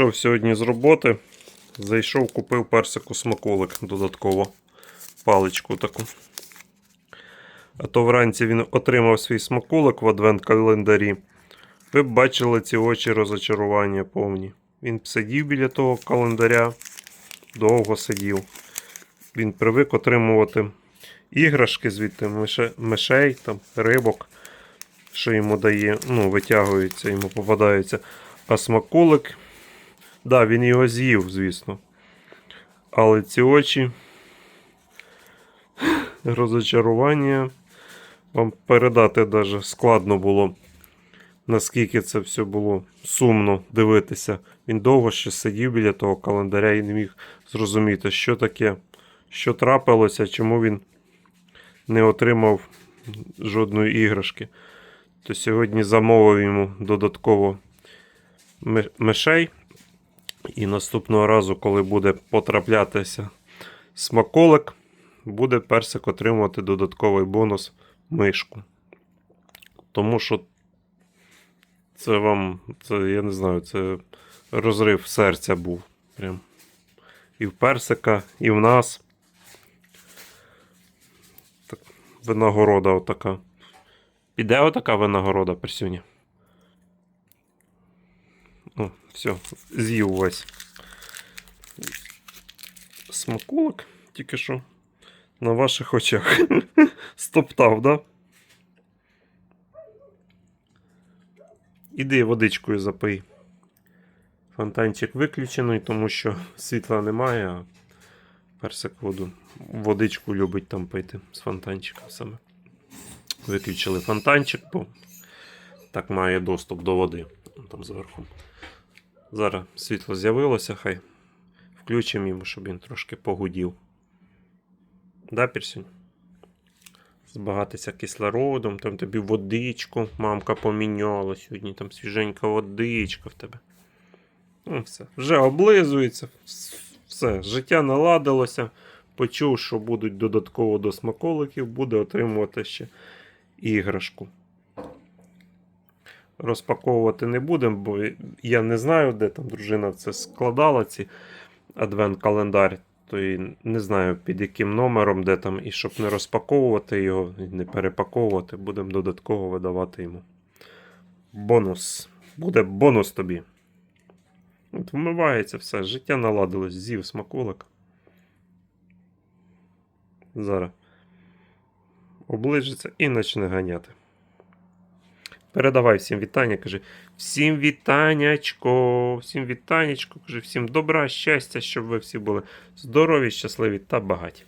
Прийшов сьогодні з роботи. Зайшов, купив персику смаколик додатково. Паличку таку. А то вранці він отримав свій смаколик в адвент-календарі. Ви б бачили ці очі розочарування повні. Він сидів біля того календаря, довго сидів. Він привик отримувати іграшки звідти, мише- мишей, там, рибок, що йому дає, ну, витягуються, йому попадаються. А смаколик, да, він його з'їв, звісно. Але ці очі розочарування вам передати даже складно було, наскільки це все було сумно дивитися. Він довго ще сидів біля того календаря і не міг зрозуміти, що таке, що трапилося, чому він не отримав жодної іграшки. То сьогодні замовив йому додатково мишей. І наступного разу, коли буде потраплятися смаколик, буде персик отримувати додатковий бонус мишку. Тому що це вам, це, я не знаю, це розрив серця був. Прям. І в персика, і в нас. Так, винагорода отака. Піде отака винагорода, Персюня? О, все, з'їв весь. Смаколик тільки що на ваших очах. Стоптав, да? Іди водичкою запий. Фонтанчик виключений, тому що світла немає, а персик воду. Водичку любить там пити з фонтанчика саме. Виключили фонтанчик, бо так має доступ до води. Там зверху. Зараз світло з'явилося, хай включимо йому, щоб він трошки погудів. Да, Пірсюнь? Збагатися кислородом, там тобі водичку, мамка поміняла сьогодні, там свіженька водичка в тебе. Ну, все. Вже облизується, все, життя наладилося. Почув, що будуть додатково до смаколиків, буде отримувати ще іграшку. Розпаковувати не будемо, бо я не знаю, де там дружина це складала, ці адвент-календар. То і не знаю під яким номером, де там, і щоб не розпаковувати його, і не перепаковувати, будемо додатково видавати йому. Бонус. Буде бонус тобі. От вмивається все, життя наладилось, з'їв смаколик. Зараз оближиться і почне ганяти. Передавай всім вітання, каже. Всім вітаннячко, всім вітаннячко, каже, всім добра, щастя, щоб ви всі були здорові, щасливі та багаті.